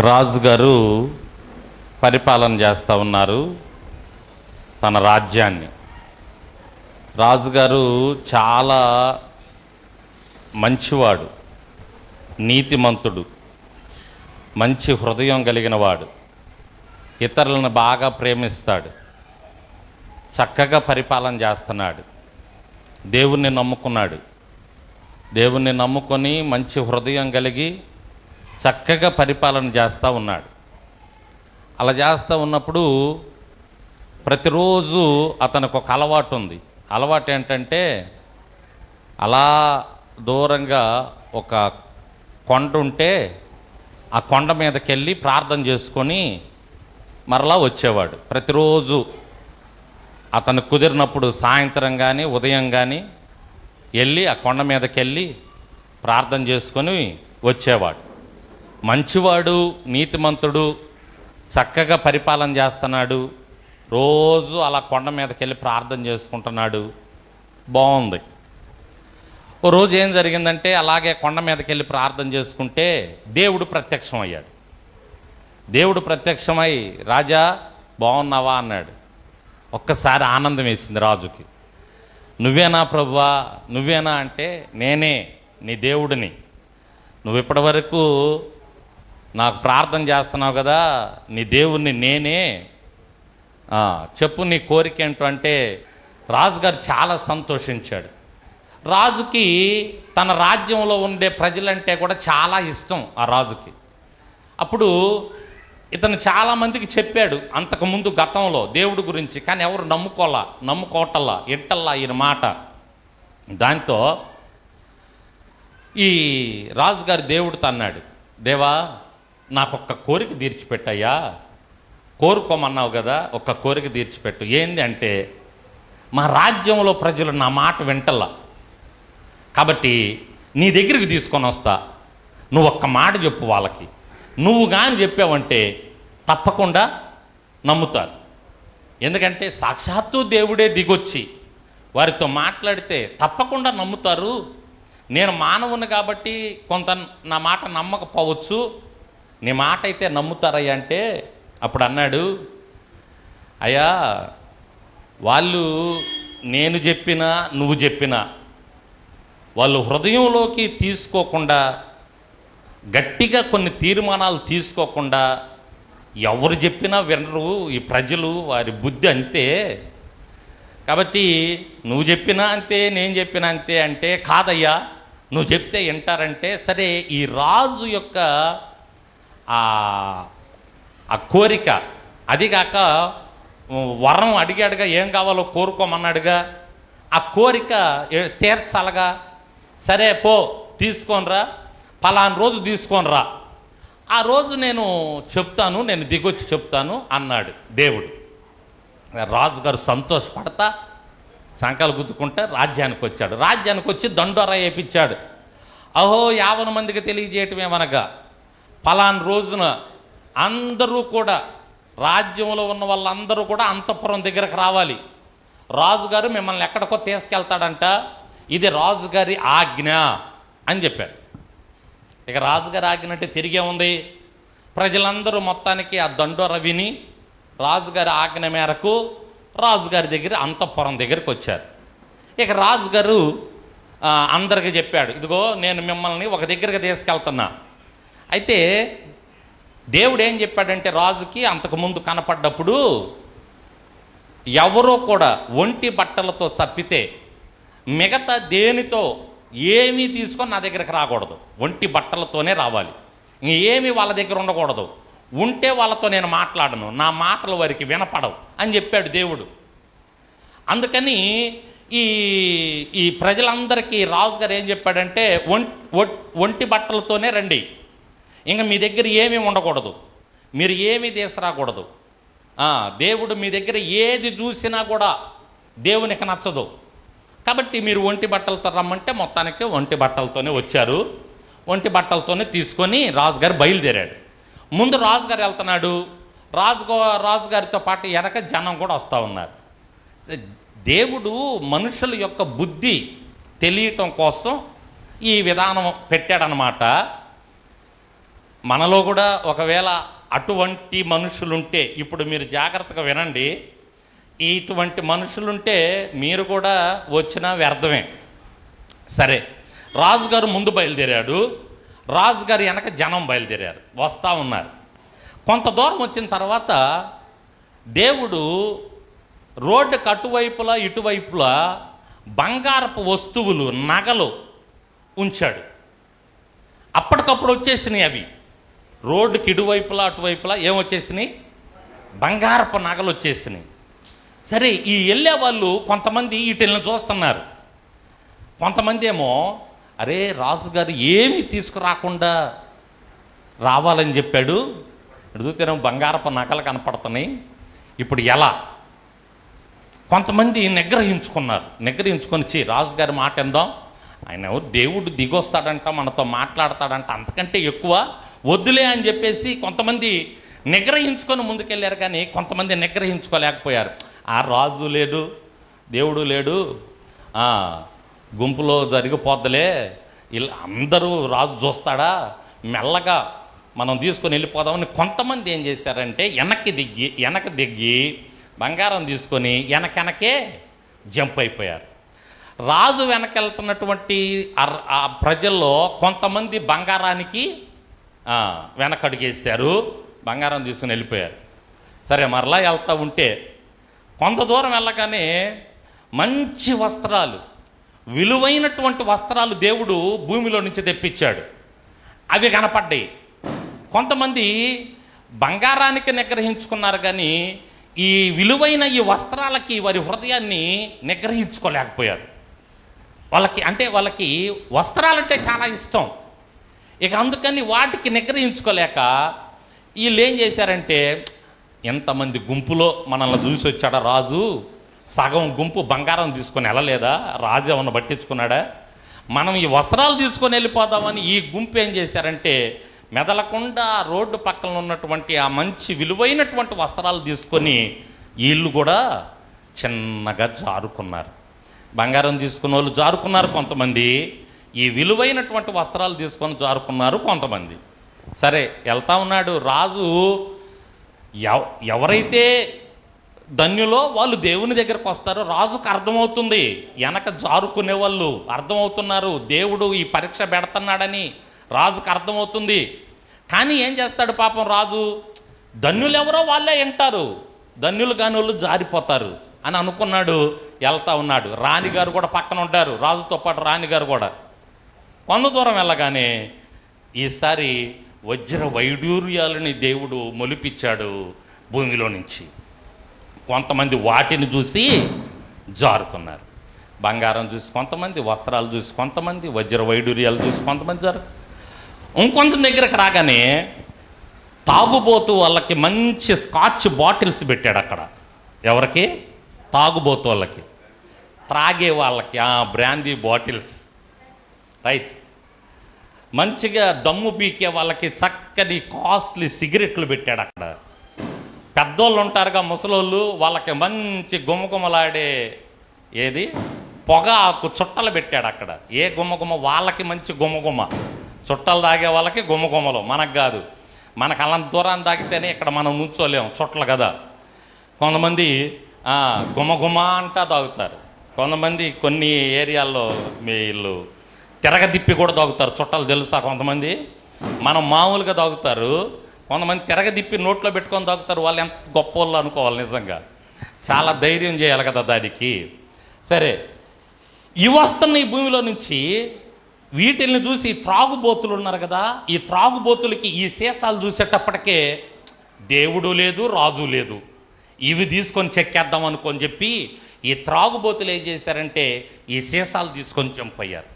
ఒక రాజుగారు పరిపాలన చేస్తూ ఉన్నారు తన రాజ్యాన్ని. రాజుగారు చాలా మంచివాడు నీతిమంతుడు మంచి హృదయం కలిగిన వాడు ఇతరులను బాగా ప్రేమిస్తాడు చక్కగా పరిపాలన చేస్తున్నాడు దేవుణ్ణి నమ్ముకున్నాడు. దేవుణ్ణి నమ్ముకొని మంచి హృదయం కలిగి చక్కగా పరిపాలన చేస్తూ ఉన్నాడు. అలా చేస్తూ ఉన్నప్పుడు ప్రతిరోజు అతనికి ఒక అలవాటు ఉంది. అలవాటు ఏంటంటే అలా దూరంగా ఒక కొండ ఉంటే ఆ కొండ మీదకి వెళ్ళి ప్రార్థన చేసుకొని మరలా వచ్చేవాడు. ప్రతిరోజు అతను కుదిరినప్పుడు సాయంత్రం కానీ ఉదయం కానీ వెళ్ళి ఆ కొండ మీదకి వెళ్ళి ప్రార్థన చేసుకొని వచ్చేవాడు. మంచివాడు నీతిమంతుడు చక్కగా పరిపాలన చేస్తున్నాడు. రోజు అలా కొండ మీదకి వెళ్ళి ప్రార్థన చేసుకుంటున్నాడు. బాగుంది ఓ రోజు ఏం జరిగిందంటే అలాగే కొండ మీదకి వెళ్ళి ప్రార్థన చేసుకుంటే దేవుడు ప్రత్యక్షం అయ్యాడు దేవుడు ప్రత్యక్షమై రాజా బాగున్నావా అన్నాడు. ఒక్కసారి ఆనందం వేసింది రాజుకి. నువ్వేనా ప్రభువా? నువ్వేనా? అంటే నేనే నీ దేవుడిని. నువ్వు ఇప్పటివరకు నాకు ప్రార్థన చేస్తున్నావు కదా నీ దేవుణ్ణి నేనే. చెప్పు నీ కోరిక ఏంటో అంటే రాజుగారు చాలా సంతోషించాడు. రాజుకి తన రాజ్యంలో ఉండే ప్రజలంటే కూడా చాలా ఇష్టం ఆ రాజుకి. అప్పుడు ఇతను చాలామందికి చెప్పాడు అంతకుముందు గతంలో దేవుడి గురించి కానీ ఎవరు నమ్ముకోలా నమ్ముకోటల్లా ఇంటల్లా ఈయన మాట. దాంతో ఈ రాజుగారి దేవుడితో అన్నాడు దేవా నాకు ఒక్క కోరిక తీర్చిపెట్టయ్యా. కోరుకోమన్నావు కదా ఒక్క కోరిక తీర్చిపెట్టు. ఏంది అంటే మా రాజ్యంలో ప్రజలు నా మాట వింటల్లా. కాబట్టి నీ దగ్గరికి తీసుకొని వస్తా. నువ్వు ఒక్క మాట చెప్పు వాళ్ళకి. నువ్వు కానీ చెప్పావంటే తప్పకుండా నమ్ముతారు. ఎందుకంటే సాక్షాత్తు దేవుడే దిగొచ్చి వారితో మాట్లాడితే తప్పకుండా నమ్ముతారు. నేను మానవుని కాబట్టి కొంత నా మాట నమ్మకపోవచ్చు. నీ మాట అయితే నమ్ముతారయ్యా అంటే అప్పుడు అన్నాడు అయ్యా వాళ్ళు నేను చెప్పినా నువ్వు చెప్పినా. వాళ్ళు హృదయంలోకి తీసుకోకుండా గట్టిగా కొన్ని తీర్మానాలు తీసుకోకుండా ఎవరు చెప్పినా వినరు. ఈ ప్రజలు వారి బుద్ధి అంతే. కాబట్టి నువ్వు చెప్పినా అంతే నేను చెప్పినా అంతే అంటే కాదయ్యా. నువ్వు చెప్తే వింటారంటే సరే ఈ రాజు యొక్క ఆ కోరిక. అదిగాక వరం అడిగాడుగా ఏం కావాలో కోరుకోమన్నాడుగా. ఆ కోరిక తీర్చాలగా. సరే పో తీసుకోనరా. పలానా రోజు తీసుకోనరా. ఆ రోజు నేను చెప్తాను నేను దిగొచ్చి చెప్తాను అన్నాడు దేవుడు. రాజుగారు సంతోషపడతా సంకలు గుద్దుకుంటే రాజ్యానికి వచ్చాడు రాజ్యానికి వచ్చి దండోరా వేయించాడు అహో యావన మందికి తెలియజేయటమేమనగా పలానా రోజున అందరూ కూడా రాజ్యంలో ఉన్న వాళ్ళందరూ కూడా అంతఃపురం దగ్గరకు రావాలి. రాజుగారు మిమ్మల్ని ఎక్కడికో తీసుకెళ్తాడంట. ఇది రాజుగారి ఆజ్ఞ అని చెప్పారు. ఇక రాజుగారి ఆజ్ఞ అంటే తిరిగే ఉంది. ప్రజలందరూ మొత్తానికి ఆ దండోర విని రాజుగారి ఆజ్ఞ మేరకు రాజుగారి దగ్గర అంతఃపురం దగ్గరికి వచ్చారు. ఇక రాజుగారు అందరికీ చెప్పాడు ఇదిగో నేను మిమ్మల్ని ఒక దగ్గరికి తీసుకెళ్తున్నా. అయితే దేవుడు ఏం చెప్పాడంటే రాజుకి అంతకుముందు కనపడ్డప్పుడు ఎవరో కూడా ఒంటి బట్టలతో చప్పితే మిగతా దేనితో ఏమీ తీసుకొని నా దగ్గరికి రాకూడదు. ఒంటి బట్టలతోనే రావాలి. ఏమి వాళ్ళ దగ్గర ఉండకూడదు. ఉంటే వాళ్ళతో నేను మాట్లాడను. నా మాటలు వారికి వినపడవు అని చెప్పాడు దేవుడు. అందుకని ఈ ఈ ప్రజలందరికీ రాజుగారు ఏం చెప్పాడంటే ఒంటి బట్టలతోనే రండి. ఇంకా మీ దగ్గర ఏమీ ఉండకూడదు. మీరు ఏమీ తీసుకురాకూడదు. దేవుడు మీ దగ్గర ఏది చూసినా కూడా దేవునికి నచ్చదు. కాబట్టి మీరు ఒంటి బట్టలతో రమ్మంటే మొత్తానికి ఒంటి బట్టలతోనే వచ్చారు. ఒంటి బట్టలతోనే తీసుకొని రాజుగారు బయలుదేరాడు. ముందు రాజుగారు వెళ్తున్నాడు. రాజుగో రాజుగారితో పాటు వెనక జనం కూడా వస్తూ ఉన్నారు. దేవుడు మనుషుల యొక్క బుద్ధి తెలియటం కోసం ఈ విధానం పెట్టాడనమాట మనలో కూడా ఒకవేళ అటువంటి మనుషులుంటే ఇప్పుడు మీరు జాగ్రత్తగా వినండి ఇటువంటి మనుషులుంటే మీరు కూడా వచ్చినా వ్యర్థమే. సరే రాజుగారు ముందు బయలుదేరాడు రాజుగారు వెనక జనం బయలుదేరారు వస్తూ ఉన్నారు. కొంత దూరం వచ్చిన తర్వాత దేవుడు రోడ్డుకు అటువైపులా ఇటువైపులా బంగారపు వస్తువులు నగలు ఉంచాడు. అప్పటికప్పుడు వచ్చేసినాయి అవి. రోడ్డుకి ఇటువైపులా అటువైపులా ఏమొచ్చేసినాయి బంగారపు నగలు వచ్చేసినాయి. సరే ఈ వెళ్ళే వాళ్ళు కొంతమంది వీటిని చూస్తున్నారు. కొంతమంది ఏమో అరే రాజుగారు ఏమి తీసుకురాకుండా రావాలని చెప్పాడు. ఎదుగుతేనే బంగారపు నగలు కనపడుతున్నాయి. ఇప్పుడు ఎలా? కొంతమంది నిగ్రహించుకున్నారు. నిగ్రహించుకొని చి రాజుగారి మాట ఎందాం ఆయన దేవుడు దిగొస్తాడంట మనతో మాట్లాడతాడంట అంతకంటే ఎక్కువ వద్దులే అని చెప్పేసి కొంతమంది నిగ్రహించుకొని ముందుకెళ్ళారు కానీ కొంతమంది నిగ్రహించుకోలేకపోయారు. ఆ రాజు లేడు దేవుడు లేడు గుంపులో జరిగిపోద్దలే ఇలా అందరూ రాజు చూస్తాడా? మెల్లగా మనం తీసుకొని వెళ్ళిపోదామని కొంతమంది ఏం చేశారంటే వెనక్కి దిగి వెనక్కి దిగి బంగారం తీసుకొని వెనకెనకే జంప్ అయిపోయారు. రాజు వెనకెళ్తున్నటువంటి ఆ- ఆ ప్రజల్లో కొంతమంది బంగారానికి వెనకడుగేశారు బంగారం తీసుకుని వెళ్ళిపోయారు. సరే మరలా వెళ్తూ ఉంటే కొంత దూరం వెళ్ళగానే మంచి వస్త్రాలు విలువైనటువంటి వస్త్రాలు దేవుడు భూమిలో నుంచి తెప్పించాడు. అవి కనపడ్డాయి. కొంతమంది బంగారానికి నిగ్రహించుకున్నారు కానీ ఈ విలువైన ఈ వస్త్రాలకి వారి హృదయాన్ని నిగ్రహించుకోలేకపోయారు. వాళ్ళకి అంటే వాళ్ళకి వస్త్రాలంటే చాలా ఇష్టం. ఇక అందుకని వాటికి నిగ్రహించుకోలేక వీళ్ళు ఏం చేశారంటే ఎంతమంది గుంపులో మనల్ని చూసి వచ్చాడా రాజు? సగం గుంపు బంగారం తీసుకొని వెళ్ళలేదా? రాజు ఏమన్నా పట్టించుకున్నాడా? మనం ఈ వస్త్రాలు తీసుకొని వెళ్ళిపోదామని ఈ గుంపు ఏం చేశారంటే మెదలకుండా రోడ్డు పక్కన ఉన్నటువంటి ఆ మంచి విలువైనటువంటి వస్త్రాలు తీసుకొని వీళ్ళు కూడా చిన్నగా జారుకున్నారు. బంగారం తీసుకున్న వాళ్ళు జారుకున్నారు కొంతమంది. ఈ విలువైనటువంటి వస్త్రాలు తీసుకొని జారుకున్నారు కొంతమంది. సరే వెళ్తా ఉన్నాడు రాజు. ఎవ ఎవరైతే ధన్యులో వాళ్ళు దేవుని దగ్గరకు వస్తారో రాజుకు అర్థమవుతుంది. వెనక జారుకునే వాళ్ళు అర్థమవుతున్నారు. దేవుడు ఈ పరీక్ష పెడుతున్నాడని రాజుకు అర్థమవుతుంది. కానీ ఏం చేస్తాడు పాపం రాజు? ధన్యులు ఎవరో వాళ్ళే వింటారు. ధన్యులు కాని వాళ్ళు జారిపోతారు అని అనుకున్నాడు వెళ్తా ఉన్నాడు. రాణిగారు కూడా పక్కన ఉంటారు. రాజుతో పాటు రాణిగారు కూడా. కొంత దూరం వెళ్ళగానే ఈసారి వజ్ర వైడూర్యాలని దేవుడు మొలిపించాడు భూమిలో నుంచి. కొంతమంది వాటిని చూసి జారుకున్నారు. బంగారం చూసి కొంతమంది వస్త్రాలు చూసి కొంతమంది వజ్ర వైడూర్యాలు చూసి కొంతమంది జారు. ఇంకొంత దగ్గరకు రాగానే తాగుబోతు వాళ్ళకి మంచి స్కాచ్ బాటిల్స్ పెట్టాడు అక్కడ. ఎవరికి? తాగుబోతు వాళ్ళకి. త్రాగే వాళ్ళకి ఆ బ్రాందీ బాటిల్స్. రైట్. మంచిగా దమ్ము పీకే వాళ్ళకి చక్కని కాస్ట్లీ సిగరెట్లు పెట్టాడు అక్కడ. పెద్దోళ్ళు ఉంటారుగా ముసలోళ్ళు వాళ్ళకి మంచి గుమగుమలాడే ఏది? పొగాకు చుట్టలు పెట్టాడు అక్కడ. ఏ గుమ్మగుమ వాళ్ళకి మంచి గుమ్మగుమ చుట్టలు తాగే వాళ్ళకి గుమ్మగుమలు మనకు కాదు. మనకు అలా దూరాన్ని తాగితేనే ఇక్కడ మనం నుంచోలేం. చుట్టలు కదా. కొంతమంది ఆ, అంటా తాగుతారు. కొంతమంది కొన్ని ఏరియాల్లో వీళ్ళు తిరగదిప్పి కూడా తాగుతారు చుట్టాలు తెలుసా కొంతమంది? మనం మామూలుగా తాగుతారు కొంతమంది తిరగదిప్పి నోట్లో పెట్టుకొని తాగుతారు వాళ్ళు ఎంత గొప్ప వాళ్ళు అనుకోవాలి నిజంగా. చాలా ధైర్యం చేయాలి కదా దానికి. సరే ఇవి వస్తున్న ఈ భూమిలో నుంచి వీటిల్ని చూసి త్రాగుబోతులు ఉన్నారు కదా ఈ త్రాగుబోతులకి ఈ సీసాలు చూసేటప్పటికే దేవుడు లేదు రాజు లేదు. ఇవి తీసుకొని చెక్కేద్దాం అనుకొని చెప్పి ఈ త్రాగుబోతులు ఏం చేశారంటే ఈ సీసాలు తీసుకొని చంపయ్యారు.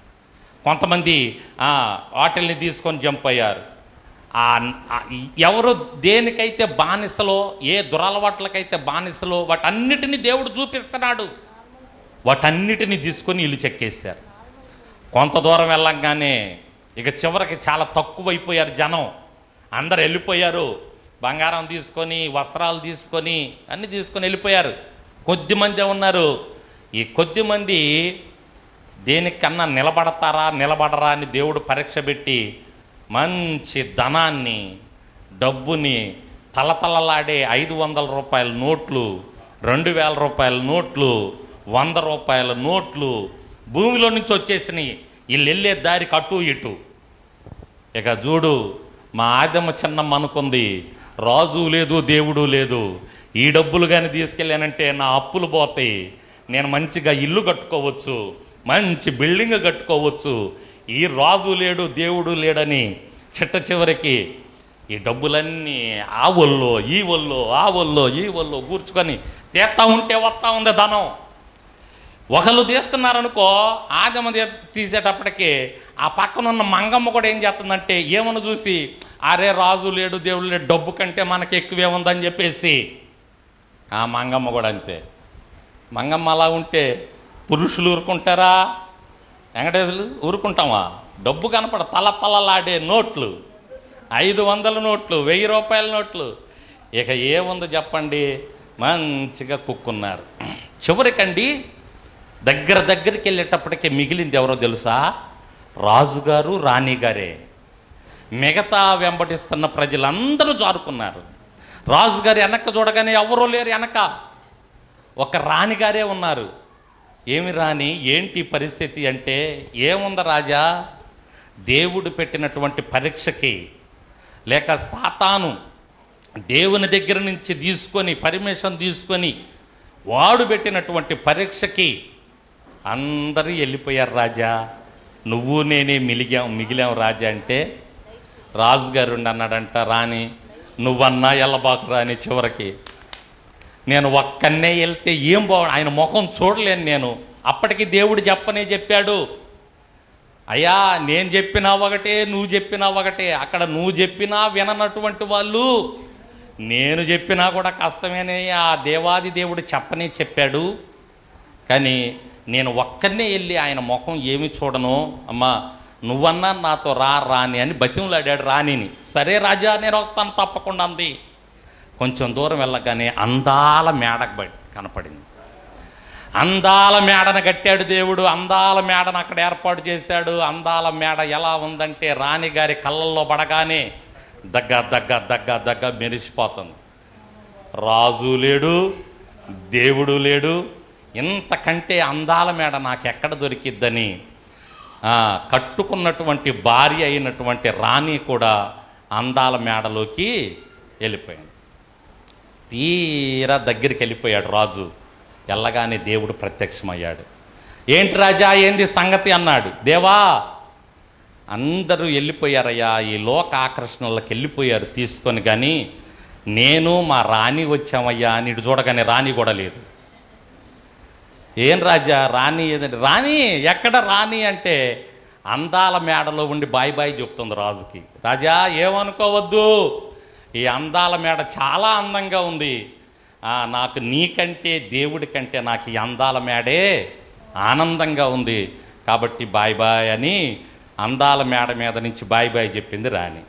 కొంతమంది వాటిల్ని తీసుకొని జంప్ అయ్యారు. ఎవరు దేనికైతే బానిసలో ఏ దురలవాట్లకైతే బానిసలో వాటన్నిటిని దేవుడు చూపిస్తున్నాడు. వాటన్నిటిని తీసుకొని ఇల్లు చెక్కేశారు. కొంత దూరం వెళ్ళంగానే ఇక చివరికి చాలా తక్కువైపోయారు జనం. అందరు వెళ్ళిపోయారు. బంగారం తీసుకొని వస్త్రాలు తీసుకొని అన్నీ తీసుకొని వెళ్ళిపోయారు. కొద్ది మంది ఉన్నారు. ఈ కొద్ది మంది దేనికన్నా నిలబడతారా నిలబడరా అని దేవుడు పరీక్ష పెట్టి మంచి ధనాన్ని డబ్బుని తలతలలాడే ఐదు వందల రూపాయల నోట్లు రెండు వేల రూపాయల నోట్లు వంద రూపాయల నోట్లు భూమిలో నుంచి వచ్చేసినాయి. వీళ్ళు వెళ్ళే దారి కట్టు ఇటు. ఇక చూడు మా ఆదమ్మ చిన్నమ్మ అనుకుంది రాజు లేదు దేవుడు లేదు. ఈ డబ్బులు కానీ తీసుకెళ్ళానంటే నా అప్పులు పోతాయి. నేను మంచిగా ఇల్లు కట్టుకోవచ్చు మంచి బిల్డింగ్ కట్టుకోవచ్చు. ఈ రాజు లేడు దేవుడు లేడని చిట్ట చివరికి ఈ డబ్బులన్నీ ఆ ఒళ్ళో ఈ ఒళ్ళో ఆ ఒళ్ళో ఈ ఒళ్ళో కూర్చుకొని తీస్తా ఉంటే వస్తా ఉంది ధనం. ఒకళ్ళు తీస్తున్నారనుకో ఆదమ తీ- తీసేటప్పటికి ఆ పక్కన ఉన్న మంగమ్మ కూడా ఏం చేస్తుందంటే ఏమని చూసి అరే రాజు లేడు దేవుడు లేడు డబ్బు కంటే మనకి ఎక్కువే ఉందని చెప్పేసి. ఆ మంగమ్మ కూడా అంతే. మంగమ్మ అలా ఉంటే పురుషులు ఊరుకుంటారా? వెంకటేశులు ఊరుకుంటామా? డబ్బు కనపడ తల తలలాడే నోట్లు. ఐదు వందల నోట్లు వెయ్యి రూపాయల నోట్లు. ఇక ఏముందో చెప్పండి? మంచిగా కుక్కున్నారు. చివరికండి దగ్గర దగ్గరికి వెళ్ళేటప్పటికే మిగిలింది ఎవరో తెలుసా? రాజుగారు రాణిగారే. మిగతా వెంబడిస్తున్న ప్రజలందరూ జారుకున్నారు. రాజుగారు వెనక చూడగానే ఎవరూ లేరు వెనక. ఒక రాణిగారే ఉన్నారు. ఏమి రాణి? ఏంటి పరిస్థితి అంటే ఏముంది రాజా? దేవుడు పెట్టినటువంటి పరీక్షకి లేక సాతాను దేవుని దగ్గర నుంచి తీసుకొని పర్మిషన్ తీసుకొని వాడు పెట్టినటువంటి పరీక్షకి అందరూ వెళ్ళిపోయారు రాజా. నువ్వు నేనే మిలిగాం మిగిలాం రాజా అంటే రాజుగారు అన్నాడంట రాని నువ్వన్నా ఎల్లబాకు రాని చివరికి. నేను ఒక్కనే వెళ్తే ఏం బాగు ఆయన ముఖం చూడలేను నేను. అప్పటికి దేవుడు చెప్పనే చెప్పాడు. అయ్యా నేను చెప్పినా ఒకటే నువ్వు చెప్పినా ఒకటే. అక్కడ నువ్వు చెప్పినా విననటువంటి వాళ్ళు నేను చెప్పినా కూడా కష్టమేనే. ఆ దేవాది దేవుడు చెప్పనే చెప్పాడు. కానీ నేను ఒక్కనే వెళ్ళి ఆయన ముఖం ఏమి చూడను? అమ్మా నువ్వన్నా నాతో రా రాని అని బతిమలాడాడు రాణిని. సరే రాజా నేను వస్తాను తప్పకుండా అంది. కొంచెం దూరం వెళ్ళగానే అందాల మేడకు కనపడింది. అందాల మేడను కట్టాడు దేవుడు అందాల మేడను అక్కడ ఏర్పాటు చేశాడు. అందాల మేడ ఎలా ఉందంటే రాణిగారి కళ్ళల్లో పడగానే దగ్గ దగ్గ దగ్గ దగ్గ మెరిసిపోతుంది. రాజు లేడు దేవుడు లేడు ఇంతకంటే అందాల మేడ నాకు ఎక్కడ దొరికిద్దని కట్టుకున్నటువంటి భార్య అయినటువంటి రాణి కూడా అందాల మేడలోకి వెళ్ళిపోయింది. తీరా దగ్గరికి వెళ్ళిపోయాడు రాజు. వెళ్ళగానే దేవుడు ప్రత్యక్షమయ్యాడు. ఏంటి రాజా ఏంది సంగతి? అన్నాడు. దేవా అందరూ వెళ్ళిపోయారయ్యా. ఈ లోక ఆకర్షణలకు వెళ్ళిపోయారు తీసుకొని కానీ నేను మా రాణి వచ్చామయ్యా అని ఇటు చూడగానే రాణి కూడా లేదు. ఏం రాజా రాణి ఏదంటే రాణి ఎక్కడ రాణి? అంటే అందాల మేడలో ఉండి బాయ్ బాయ్ చెప్తుంది రాజుకి. రాజా ఏమనుకోవద్దు. ఈ అందాల మేడ చాలా అందంగా ఉంది. నాకు నీకంటే దేవుడి కంటే నాకు ఈ అందాల మేడే ఆనందంగా ఉంది. కాబట్టి బాయ్ బాయ్ అని అందాల మేడ మీద నుంచి బాయ్ బాయ్ చెప్పింది రాణి.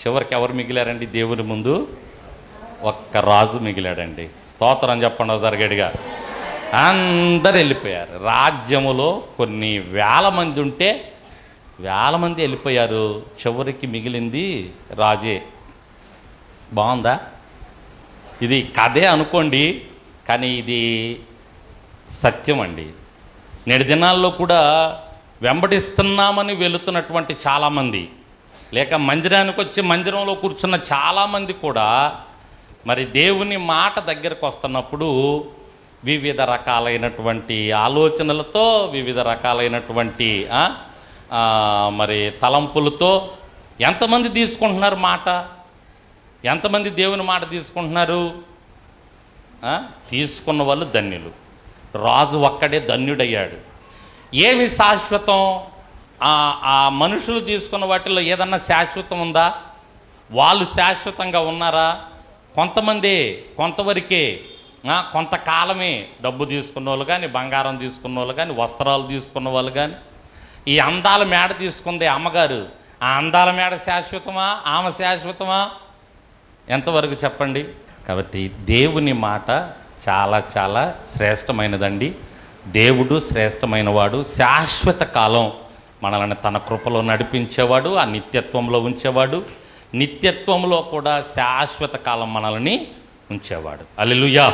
చివరికి ఎవరు మిగిలారండి దేవుని ముందు? ఒక్క రాజు మిగిలాడండి. స్తోత్రం చెప్పండి ఒకసారి అందరు వెళ్ళిపోయారు. రాజ్యములో కొన్ని వేల మంది ఉంటే వేల మంది వెళ్ళిపోయారు. చివరికి మిగిలింది రాజే. బాగుందా? ఇది కథే అనుకోండి కానీ ఇది సత్యం అండి నేటి దినాల్లో కూడా వెంబడిస్తున్నామని వెళుతున్నటువంటి చాలామంది లేక మందిరానికి వచ్చి మందిరంలో కూర్చున్న చాలామంది కూడా మరి దేవుని మాట దగ్గరకు వస్తున్నప్పుడు వివిధ రకాలైనటువంటి ఆలోచనలతో వివిధ రకాలైనటువంటి మరి తలంపులతో ఎంతమంది తీసుకుంటున్నారు మాట? ఎంతమంది దేవుని మాట తీసుకుంటున్నారు? తీసుకున్న వాళ్ళు ధన్యులు. రాజు ఒక్కడే ధన్యుడయ్యాడు. ఏమి శాశ్వతం? ఆ మనుషులు తీసుకున్న వాటిలో ఏదన్నా శాశ్వతం ఉందా? వాళ్ళు శాశ్వతంగా ఉన్నారా? కొంతమంది కొంతవరకే కొంతకాలమే డబ్బు తీసుకున్న వాళ్ళు కానీ బంగారం తీసుకున్న వాళ్ళు కానీ వస్త్రాలు తీసుకున్న వాళ్ళు కానీ ఈ అందాల మేడ తీసుకుంది అమ్మగారు. ఆ అందాల మేడ శాశ్వతమా? ఆమె శాశ్వతమా? ఎంతవరకు చెప్పండి? కాబట్టి దేవుని మాట చాలా చాలా శ్రేష్టమైనదండి. దేవుడు శ్రేష్టమైనవాడు. శాశ్వత కాలం మనల్ని తన కృపలో నడిపించేవాడు ఆ నిత్యత్వంలో ఉంచేవాడు. నిత్యత్వంలో కూడా శాశ్వత కాలం మనల్ని ఉంచేవాడు. అల్లెలుయా!